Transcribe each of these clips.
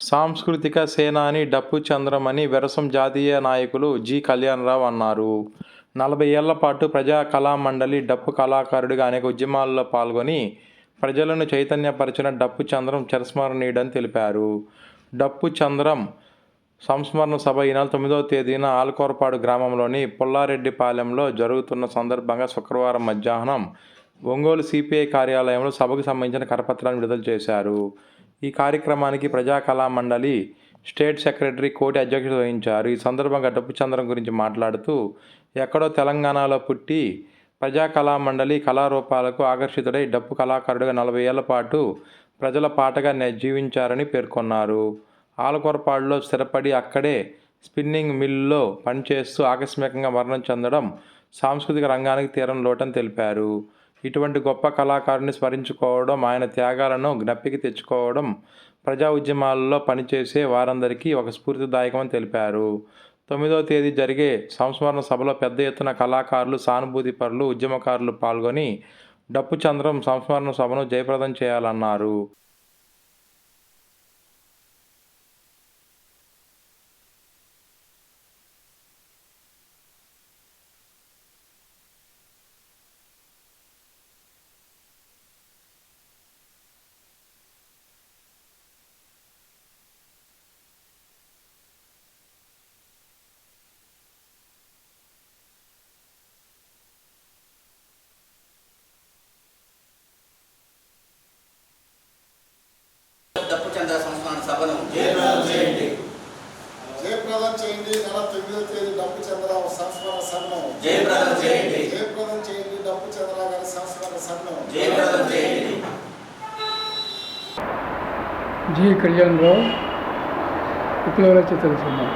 సాంస్కృతిక సేనాని డప్పు చంద్రం అని వెరసం జాతీయ నాయకులు జి కళ్యాణరావు అన్నారు. నలభై ఏళ్ళ పాటు ప్రజా కళామండలి డప్పు కళాకారుడిగా అనేక ఉద్యమాల్లో పాల్గొని ప్రజలను చైతన్యపరచిన డప్పు చంద్రం చిరస్మరణీయుడని తెలిపారు. డప్పు చంద్రం సంస్మరణ సభ ఈ నెల తొమ్మిదవ తేదీన ఆల్కోరపాడు గ్రామంలోని పుల్లారెడ్డిపాలెంలో జరుగుతున్న సందర్భంగా శుక్రవారం మధ్యాహ్నం ఒంగోలు సిపిఐ కార్యాలయంలో సభకు సంబంధించిన కరపత్రాన్ని విడుదల చేశారు. ఈ కార్యక్రమానికి ప్రజా కళామండలి స్టేట్ సెక్రటరీ కోటి అధ్యక్షత వహించారు. ఈ సందర్భంగా డప్పు చంద్రం గురించి మాట్లాడుతూ ఎక్కడో తెలంగాణలో పుట్టి ప్రజా కళామండలి కళారూపాలకు ఆకర్షితుడై డప్పు కళాకారుడిగా నలభై ఏళ్ళ పాటు ప్రజల పాటగా జీవించారని పేర్కొన్నారు. ఆలకొరపాడులో స్థిరపడి అక్కడే స్పిన్నింగ్ మిల్లులో పనిచేస్తూ ఆకస్మికంగా మరణం చెందడం సాంస్కృతిక రంగానికి తీరం లోటని తెలిపారు. ఇటువంటి గొప్ప కళాకారుని స్మరించుకోవడం, ఆయన త్యాగాలను జ్ఞప్తికి తెచ్చుకోవడం ప్రజా ఉద్యమాల్లో పనిచేసే వారందరికీ ఒక స్ఫూర్తిదాయకమని తెలిపారు. తొమ్మిదవ తేదీ జరిగే సంస్మరణ సభలో పెద్ద ఎత్తున కళాకారులు, సానుభూతిపరులు, ఉద్యమకారులు పాల్గొని డప్పు చంద్రం సంస్మరణ సభను జయప్రదం చేయాలన్నారు. డప్పు చంద్ర సంస్మరణ సభను జయప్రదం చేయండి నెల తొమ్మిదో తేదీ డప్పు చంద్ర సంస్మరణ సభను జయప్రదం చేయండి. జయప్రదం చేయండి. డప్పు చంద్ర గారి సంస్మరణ సభను జయప్రదం చేయండి. జి కళ్యాణరావు విప్లవ రచయితల సినిమా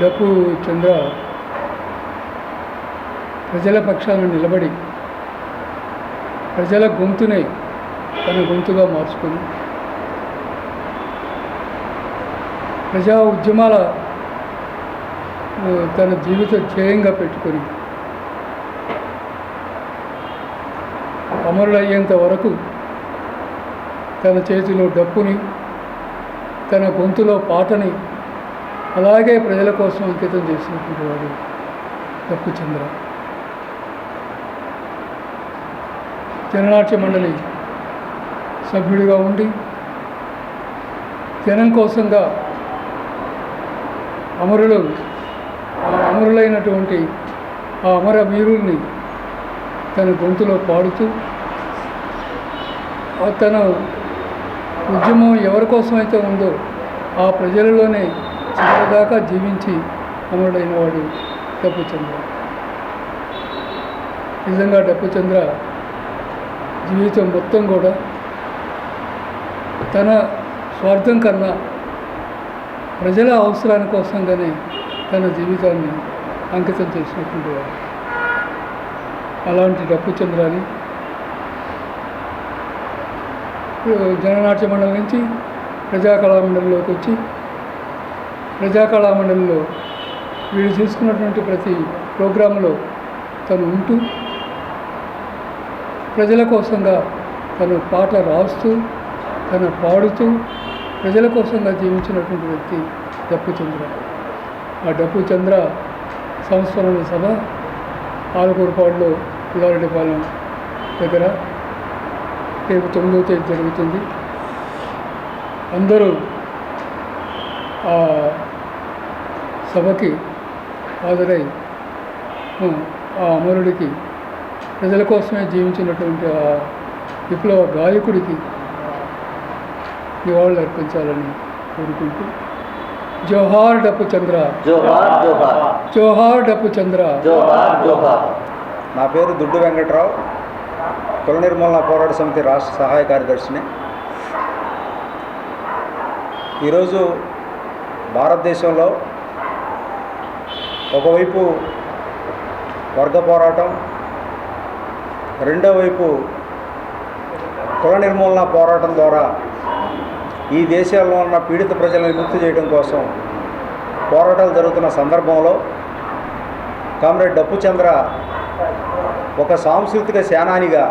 డప్పు చంద్ర ప్రజల పక్షాన నిలబడి ప్రజల గొంతునే తన గొంతుగా మార్చుకొని ప్రజా ఉద్యమాల తన జీవిత ధ్యేయంగా పెట్టుకొని అమరుడయ్యేంత వరకు తన చేతిలో డప్పుని తన గొంతులో పాటని అలాగే ప్రజల కోసం అంకితం చేసినటువంటి వాడు డప్పు చంద్ర జననాట్య మండలి సభ్యుడిగా ఉండి జనం కోసంగా అమరులు అమరులైనటువంటి ఆ అమర వీరుల్ని తన గొంతులో పాడుతూ తన ఉద్యమం ఎవరి కోసమైతే ఉందో ఆ ప్రజలలోనే చివరిదాకా జీవించి అమరుడైన వాడు డప్పుచంద్ర నిజంగా డప్పుచంద్ర జీవితం మొత్తం కూడా తన స్వార్థం కన్నా ప్రజల అవసరాల కోసంగానే తన జీవితాన్ని అంకితం చేసినటువంటి వాడు. అలాంటి డప్పు చంద్రాని జననాట్య మండలి నుంచి ప్రజాకళామండలిలోకి వచ్చి ప్రజా కళామండలిలో వీళ్ళు తీసుకున్నటువంటి ప్రతి ప్రోగ్రాంలో తను ఉంటూ ప్రజల కోసంగా తను పాట రాస్తూ తను పాడుతూ ప్రజల కోసంగా జీవించినటువంటి వ్యక్తి గప్పుచంద్ర ఆ డప్పు చంద్ర సంస్మరణ సభ ఆలకూరుపాడులో పుల్లారెడ్డిపాలెం దగ్గర రేపు తొమ్మిదో తేదీ జరుగుతుంది. అందరూ ఆ సభకి హాజరై ఆ, ఆ అమరుడికి ప్రజల కోసమే జీవించినటువంటి ఆ విప్లవ గాయకుడికి నివాళులు అర్పించాలని కోరుకుంటూ జోహార్ డప్పు చంద్ర. జోహార్ జోహార్. జోహార్ డప్పు చంద్ర. జోహార్ జోహార్. నా పేరు దుడ్డు వెంకట్రావు. కుల నిర్మూలన పోరాట సమితి రాష్ట్ర సహాయ కార్యదర్శిని. ఈరోజు భారతదేశంలో ఒకవైపు వర్గ పోరాటం రెండో వైపు కుల నిర్మూలన పోరాటం ద్వారా ఈ దేశాల్లో ఉన్న పీడిత ప్రజలను విముక్తి చేయడం కోసం పోరాటాలు జరుగుతున్న సందర్భంలో కామ్రేడ్ డప్పు చంద్ర ఒక సాంస్కృతిక సేనానిగా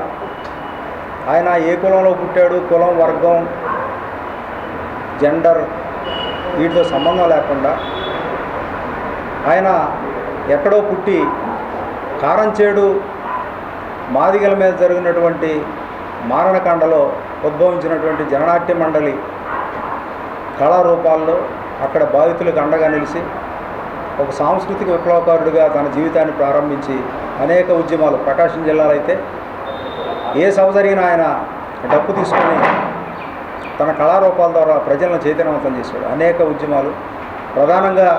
ఆయన ఏ కులంలో పుట్టాడు కులం వర్గం జెండర్ వీటితో సంబంధం లేకుండా ఆయన ఎక్కడో పుట్టి కారంచేడు మాదిగల మీద జరిగినటువంటి మారణకాండలో ఉద్భవించినటువంటి జననాట్య మండలి కళారూపాల్లో అక్కడ బాధితులకు అండగా నిలిచి ఒక సాంస్కృతిక విప్లవకారుడిగా తన జీవితాన్ని ప్రారంభించి అనేక ఉద్యమాలు ప్రకాశం జిల్లాలో అయితే ఏ సభ జరిగినా ఆయన డప్పు తీసుకొని తన కళారూపాల ద్వారా ప్రజలను చైతన్యవంతం చేశాడు. అనేక ఉద్యమాలు ప్రధానంగా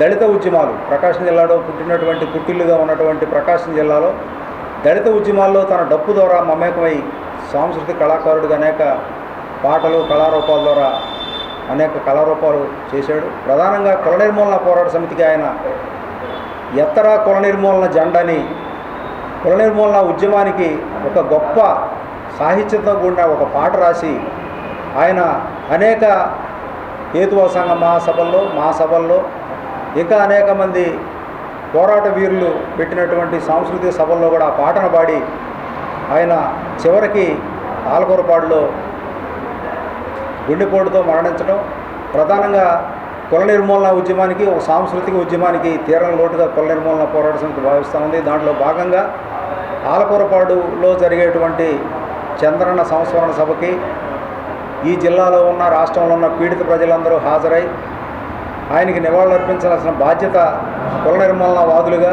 దళిత ఉద్యమాలు. ప్రకాశం జిల్లాలో పుట్టినటువంటి పుట్టిల్లుగా ఉన్నటువంటి ప్రకాశం జిల్లాలో దళిత ఉద్యమాల్లో తన డప్పు ద్వారా మమేకమై సాంస్కృతిక కళాకారుడిగా అనేక పాటలు కళారూపాల ద్వారా అనేక కళారూపాలు చేశాడు. ప్రధానంగా కుల నిర్మూలన పోరాట సమితికి ఆయన ఎత్తర కుల నిర్మూలన జెండాని కుల నిర్మూలన ఉద్యమానికి ఒక గొప్ప సాహిత్యంతో కూడిన ఒక పాట రాసి ఆయన అనేక హేతువ సంఘ మహాసభల్లో మహాసభల్లో ఇంకా అనేక మంది పోరాట వీరులు పెట్టినటువంటి సాంస్కృతిక సభల్లో కూడా ఆ పాటను పాడి ఆయన చివరికి ఆలకూరపాడులో గుండెపోటుతో మరణించడం ప్రధానంగా కుల నిర్మూలన ఉద్యమానికి ఒక సాంస్కృతిక ఉద్యమానికి తీరం లోటుగా కుల నిర్మూలన పోరాట సమితి భావిస్తూ ఉంది దాంట్లో భాగంగా ఆలకూరపాడులో జరిగేటువంటి చంద్రన్న సంస్మరణ సభకి ఈ జిల్లాలో ఉన్న రాష్ట్రంలో ఉన్న పీడిత ప్రజలందరూ హాజరై ఆయనకి నివాళులర్పించాల్సిన బాధ్యత కుల నిర్మూలన వాదులుగా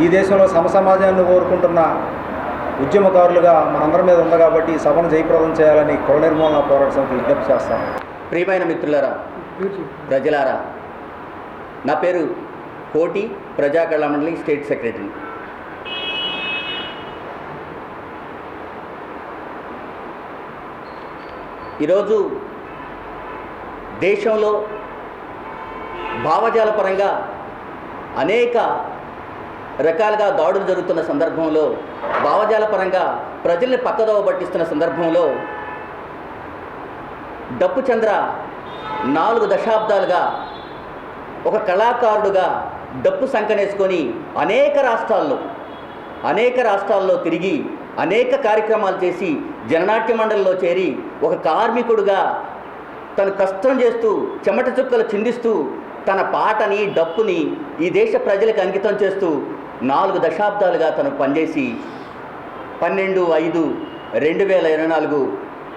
ఈ దేశంలో సమసమాజాన్ని కోరుకుంటున్న ఉద్యమకారులుగా మనందరి మీద ఉంది కాబట్టి ఈ సభను జయప్రదం చేయాలని కుల నిర్మూలన పోరాట సమితి విజ్ఞప్తి చేస్తాను ప్రియమైన మిత్రులారా ప్రజలారా నా పేరు కోటి ప్రజా కళా మండలి స్టేట్ సెక్రటరీ. ఈరోజు దేశంలో భావజాల పరంగా అనేక రకాలుగా దాడులు జరుగుతున్న సందర్భంలో భావజాల పరంగా ప్రజల్ని పక్కదోవ పట్టిస్తున్న సందర్భంలో డప్పు చంద్ర నాలుగు దశాబ్దాలుగా ఒక కళాకారుడుగా డప్పు సంకనేసుకొని అనేక రాష్ట్రాల్లో అనేక రాష్ట్రాల్లో తిరిగి అనేక కార్యక్రమాలు చేసి జననాట్య మండలిలో చేరి ఒక కార్మికుడుగా తను కష్టం చేస్తూ చెమట చుక్కలు చిందిస్తూ తన పాటని డప్పుని ఈ దేశ ప్రజలకు అంకితం చేస్తూ నాలుగు దశాబ్దాలుగా తను పనిచేసి పన్నెండు ఐదు రెండు వేల ఇరవై నాలుగు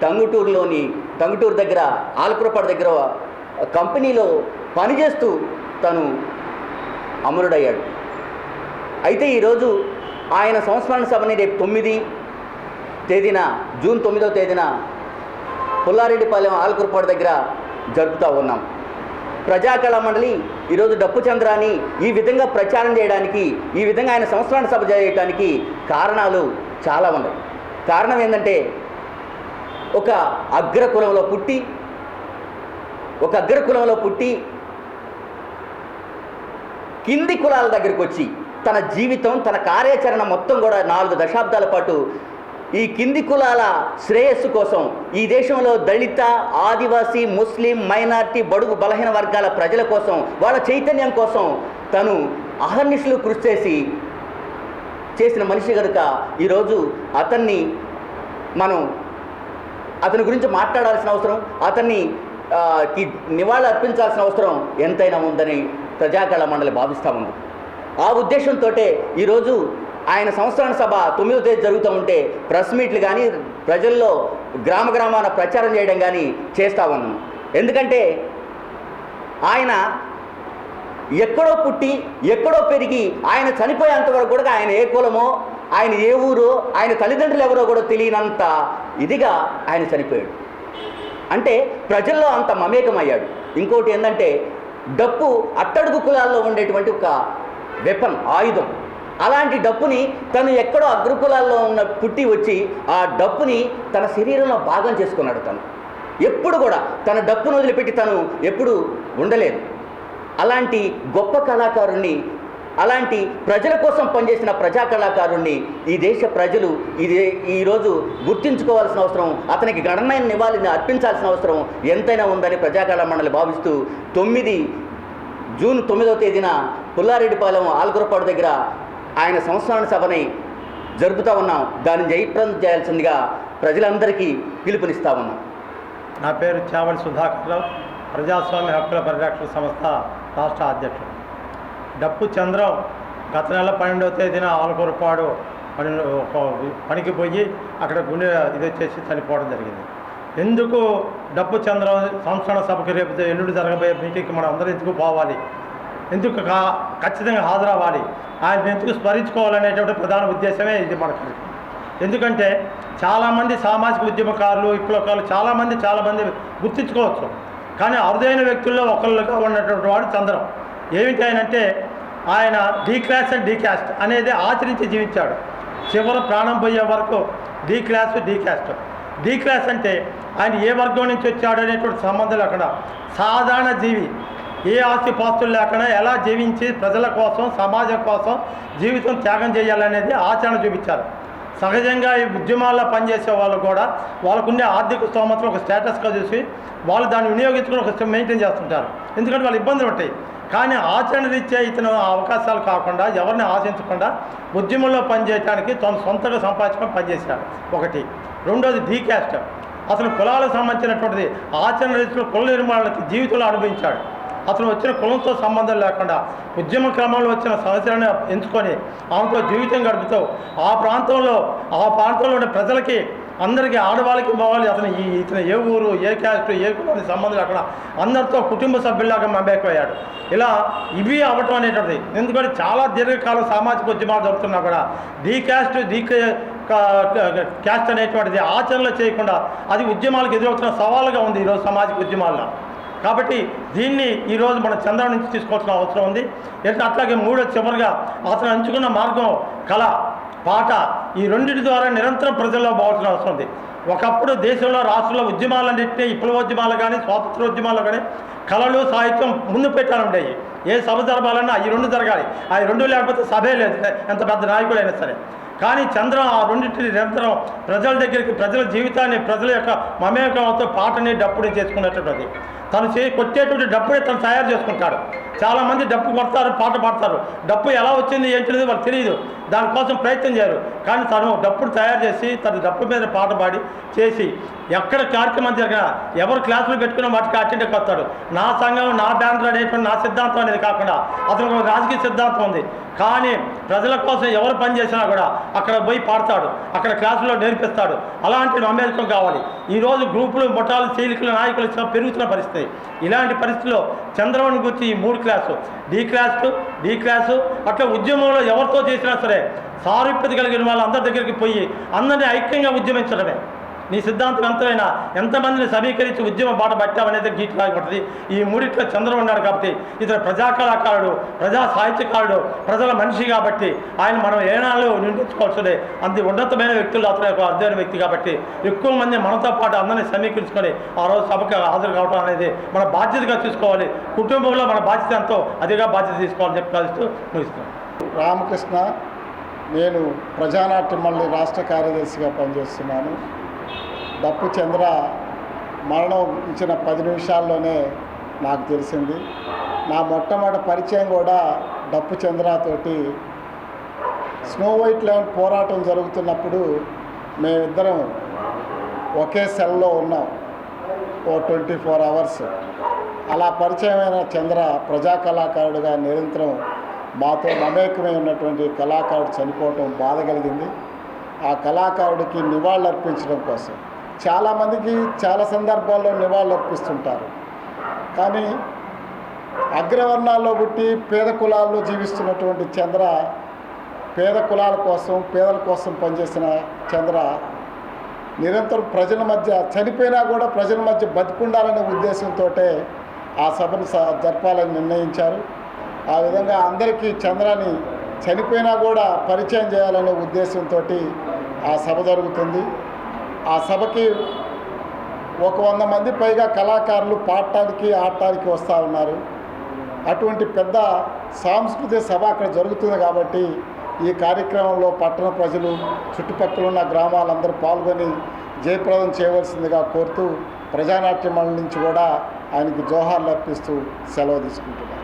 టంగుటూరులోని టంగుటూరు దగ్గర ఆలకురపాడు దగ్గర కంపెనీలో పనిచేస్తూ తను అమరుడయ్యాడు. అయితే ఈరోజు ఆయన సంస్మరణ సభని రేపు తొమ్మిది తేదీన జూన్ తొమ్మిదవ తేదీన పుల్లారెడ్డిపాలెం ఆలకురపాడు దగ్గర జరుపుతూ ఉన్నాం. ప్రజాకళా మండలి ఈరోజు డప్పు చంద్రాన్ని ఈ విధంగా ప్రచారం చేయడానికి ఈ విధంగా ఆయన సంస్మరణ సభ చేయడానికి కారణాలు చాలా ఉన్నాయి. కారణం ఏంటంటే ఒక అగ్ర కులంలో పుట్టి ఒక అగ్ర కులంలో పుట్టి కింది కులాల దగ్గరికి వచ్చి తన జీవితం తన కార్యాచరణ మొత్తం కూడా నాలుగు దశాబ్దాల పాటు ఈ కింది కులాల శ్రేయస్సు కోసం ఈ దేశంలో దళిత ఆదివాసీ ముస్లిం మైనార్టీ బడుగు బలహీన వర్గాల ప్రజల కోసం వాళ్ళ చైతన్యం కోసం తను అహర్నిశలు కృషి చేసి చేసిన మనిషి కనుక ఈరోజు అతన్ని మనం అతని గురించి మాట్లాడాల్సిన అవసరం అతన్ని ఆ, నివాళులు అర్పించాల్సిన అవసరం ఎంతైనా ఉందని ప్రజాకళ మండలి భావిస్తూ ఉంది. ఆ ఉద్దేశంతో ఈరోజు ఆయన సంస్కరణ సభ తొమ్మిదో తేదీ జరుగుతూ ఉంటే ప్రెస్ మీట్లు కానీ ప్రజల్లో గ్రామ గ్రామాన ప్రచారం చేయడం కానీ చేస్తూ ఉన్నాం. ఎందుకంటే ఆయన ఎక్కడో పుట్టి ఎక్కడో పెరిగి ఆయన చనిపోయేంత వరకు కూడా ఆయన ఏ కులమో ఆయన ఏ ఊరో ఆయన తల్లిదండ్రులు ఎవరో కూడా తెలియనంత ఇదిగా ఆయన చనిపోయాడు. అంటే ప్రజల్లో అంత మమేకమయ్యాడు. ఇంకోటి ఏంటంటే డప్పు అట్టడుగు కులాల్లో ఉండేటువంటి ఒక వెపన్ ఆయుధం. అలాంటి డప్పుని తను ఎక్కడో అగ్రకులాల్లో ఉన్న పుట్టి వచ్చి ఆ డప్పుని తన శరీరంలో భాగం చేసుకున్నాడు తను. ఎప్పుడు కూడా తన డప్పును వదిలిపెట్టి తను ఎప్పుడు ఉండలేదు. అలాంటి గొప్ప కళాకారుణ్ణి అలాంటి ప్రజల కోసం పనిచేసిన ప్రజా కళాకారుణ్ణి ఈ దేశ ప్రజలు ఇది ఈరోజు గుర్తించుకోవాల్సిన అవసరం అతనికి గణనమైన నివాళిని అర్పించాల్సిన అవసరం ఎంతైనా ఉందని ప్రజాకళా మండలి భావిస్తూ తొమ్మిది జూన్ తొమ్మిదవ తేదీన పుల్లారెడ్డిపాలెం ఆల్గురపాడు దగ్గర ఆయన సంస్మరణ సభని జరుపుతూ ఉన్నాం. దాన్ని జయప్రదం చేయాల్సిందిగా ప్రజలందరికీ పిలుపునిస్తూ ఉన్నాం. నా పేరు చావడి సుధాకర్ రావు ప్రజాస్వామ్య హక్కుల పరిరక్షణ సంస్థ రాష్ట్ర అధ్యక్షుడు. డప్పు చంద్రం గత నెల పన్నెండవ తేదీన ఆలకూరపాడు పని ఒక పనికి పోయి అక్కడ గుండె ఇది వచ్చేసి చనిపోవడం జరిగింది. ఎందుకు డప్పు చంద్రం సంస్కరణ సభకి రేపు ఎల్లుండి జరగబోయే మీటింగ్కి మనం అందరూ ఎందుకు పోవాలి? ఎందుకు కా ఖచ్చితంగా హాజరవ్వాలి? ఆయన ఎందుకు స్మరించుకోవాలనేటువంటి ప్రధాన ఉద్దేశమే ఇది మనకు. ఎందుకంటే చాలామంది సామాజిక ఉద్యమకారులు విప్లవకారులు చాలామంది చాలామంది గుర్తించుకోవచ్చు. కానీ అరుదైన వ్యక్తుల్లో ఒకళ్ళుగా ఉన్నటువంటి వాడు చంద్రం. ఏమిటి ఆయన అంటే ఆయన declass and decaste అనేది ఆచరించి జీవించాడు. చివరి ప్రాణం పోయే వరకు D class D caste. D class అంటే ఆయన ఏ వర్గం నుంచి వచ్చాడు అనేటువంటి సంబంధం అక్కడ. సాధారణ జీవి. ఏ ఆస్తిపాస్తులు లేకుండా ఎలా జీవించి ప్రజల కోసం సమాజం కోసం జీవితం త్యాగం చేయాలనేది ఆచరణ చూపించారు. సహజంగా ఈ ఉద్యమాల్లో పనిచేసే వాళ్ళు కూడా వాళ్ళకుండే ఆర్థిక స్తోమతలు ఒక స్టేటస్గా చూసి వాళ్ళు దాన్ని వినియోగించుకుని ఒక మెయింటైన్ చేస్తుంటారు. ఎందుకంటే వాళ్ళు ఇబ్బందులు ఉంటాయి. కానీ ఆచరణ రీత్యా ఇతను అవకాశాలు కాకుండా ఎవరిని ఆశించకుండా ఉద్యమంలో పనిచేయడానికి తను సొంతగా సంపాదించుకొని పనిచేశాడు ఒకటి. రెండోది డీ క్యాస్ట్. అతను కులాలకు సంబంధించినటువంటిది ఆచరణ రీతిలో కుల నిర్మాణాలకి జీవితంలో అనుభవించాడు. అతను వచ్చిన కులంతో సంబంధం లేకుండా ఉద్యమ క్రమంలో వచ్చిన సమస్యలను ఎంచుకొని ఆమెతో జీవితం గడుపుతావు ఆ ప్రాంతంలో ఆ ప్రాంతంలో ఉండే ప్రజలకి అందరికీ ఆడవాళ్ళకి పోవాలి. అతను ఈ ఇతను ఏ ఊరు ఏ క్యాస్ట్ ఏ కులానికి సంబంధం లేకుండా అందరితో కుటుంబ సభ్యుల్లాగా మమేకమయ్యాడు ఇలా ఇవి అవటం అనేటువంటిది. ఎందుకంటే చాలా దీర్ఘకాలం సామాజిక ఉద్యమాలు జరుగుతున్నా కూడా డీ క్యాస్ట్ డీ క్యాస్ట్ అనేటువంటిది ఆచరణలో చేయకుండా అది ఉద్యమాలకు ఎదురవుతున్న సవాలుగా ఉంది ఈరోజు సామాజిక ఉద్యమాల్లో. కాబట్టి దీన్ని ఈరోజు మన చంద్రం నుంచి తీసుకోవాల్సిన అవసరం ఉంది. ఎంత అట్లాగే మూడో చివరిగా అతను ఎంచుకున్న మార్గం కళ పాట ఈ రెండింటి ద్వారా నిరంతరం ప్రజల్లో పోవాల్సిన అవసరం ఉంది. ఒకప్పుడు దేశంలో రాష్ట్రంలో ఉద్యమాలన్నింటినీ విప్లవోద్యమాలు కానీ స్వాతంత్రోద్యమాలు కానీ కళలు సాహిత్యం ముందు పెట్టాలంటాయి ఏ సభ జరగాలన్నా ఈ రెండు జరగాలి. ఆ రెండు లేకపోతే సభే లేదు. ఎంత పెద్ద నాయకుడైనా సరే. కానీ చంద్రం ఆ రెండింటిని నిరంతరం ప్రజల దగ్గరికి ప్రజల జీవితాన్ని ప్రజల యొక్క మమేకంతో పాటని డప్పుని చేసుకునేటటువంటిది తను చే కొట్టేటువంటి డప్పుని తను తయారు చేసుకుంటాడు. చాలామంది డప్పు కొడతారు పాట పాడతారు. డప్పు ఎలా వచ్చింది ఏంటిది వాళ్ళకి తెలియదు దానికోసం ప్రయత్నం చేయరు. కానీ తను డప్పును తయారు చేసి తన డప్పు మీద పాట పాడి చేసి ఎక్కడ కార్యక్రమం జరిగినా ఎవరు క్లాసులు పెట్టుకున్న వాటికి అటెండ్ వస్తాడు నా సంఘం నా బ్యానర్ అనేటువంటి నా సిద్ధాంతం అనేది కాకుండా అతను ఒక రాజకీయ సిద్ధాంతం ఉంది. కానీ ప్రజల కోసం ఎవరు పనిచేసినా కూడా అక్కడ పోయి పాడతాడు. అక్కడ క్లాసులో నేర్పిస్తాడు. అలాంటి అంబేద్కర్ కావాలి. ఈరోజు గ్రూపులు ముఠాలు చీలికలు నాయకులు పెరుగుతున్న పరిస్థితి. ఇలాంటి పరిస్థితిలో చంద్రబాబు గురించి ఈ మూడు class D class D class అట్లా ఉద్యమంలో ఎవరితో చేసినా సరే సారూప్యత కలిగిన వాళ్ళందరి దగ్గరికి పోయి అందరినీ ఐక్యంగా ఉద్యమించడమే. నీ సిద్ధాంతం ఎంతైనా ఎంతమందిని సమీకరించి ఉద్యమ బాట పట్టామనేది గీట్ ఉంటుంది ఈ మూడిట్లో చంద్రం ఉన్నాడు కాబట్టి ఇతను ప్రజా కళాకారుడు ప్రజా సాహిత్యకారుడు ప్రజల మనిషి కాబట్టి ఆయన మనం ఏనాళ్ళు నిండించుకోవాల్సిందే అంత ఉన్నతమైన వ్యక్తులు అతను ఒక అర్థమైన వ్యక్తి కాబట్టి ఎక్కువ మంది మనతో పాటు అందరినీ సమీకరించుకొని ఆ రోజు సభకు హాజరు కావడం అనేది మన బాధ్యతగా చూసుకోవాలి. కుటుంబంలో మన బాధ్యత ఎంతో అదిగా బాధ్యత తీసుకోవాలని చెప్పి కలుస్తూ ముగిస్తున్నాను రామకృష్ణ నేను ప్రజానాట్యం మళ్ళీ రాష్ట్ర కార్యదర్శిగా పనిచేస్తున్నాను. డప్పు చంద్ర మరణం ఇచ్చిన పది నిమిషాల్లోనే నాకు తెలిసింది. నా మొట్టమొదటి పరిచయం కూడా డప్పు చంద్రతోటి స్నో వైట్ లైన్ పోరాటం జరుగుతున్నప్పుడు మేమిద్దరం ఒకే సెల్లో ఉన్నాం. ఓ ట్వంటీ ఫోర్ అవర్స్. అలా పరిచయమైన చంద్ర ప్రజా కళాకారుడుగా నిరంతరం మాతో మమేకమై ఉన్నటువంటి కళాకారుడు చనిపోవటం బాధ కలిగింది. ఆ కళాకారుడికి నివాళులు అర్పించడం కోసం చాలామందికి చాలా సందర్భాల్లో నివాళులు అర్పిస్తుంటారు కానీ అగ్రవర్ణాల్లో పుట్టి పేద కులాల్లో జీవిస్తున్నటువంటి చంద్ర పేద కులాల కోసం పేదల కోసం పనిచేసిన చంద్ర నిరంతరం ప్రజల మధ్య చనిపోయినా కూడా ప్రజల మధ్య బతుకుండాలనే ఉద్దేశంతో ఆ సభను స- జరపాలని నిర్ణయించారు. ఆ విధంగా అందరికీ చంద్రాన్ని చనిపోయినా కూడా పరిచయం చేయాలనే ఉద్దేశంతో ఆ సభ జరుగుతుంది. ఆ సభకి ఒక వంద మంది పైగా కళాకారులు పాడటానికి ఆడటానికి వస్తూ ఉన్నారు. అటువంటి పెద్ద సాంస్కృతిక సభ అక్కడ జరుగుతుంది కాబట్టి ఈ కార్యక్రమంలో పట్టణ ప్రజలు చుట్టుపక్కల ఉన్న గ్రామాలందరూ పాల్గొని జయప్రదం చేయవలసిందిగా కోరుతూ ప్రజానాట్య మండలి నుంచి కూడా ఆయనకి జోహార్లు అర్పిస్తూ సెలవు తీసుకుంటున్నారు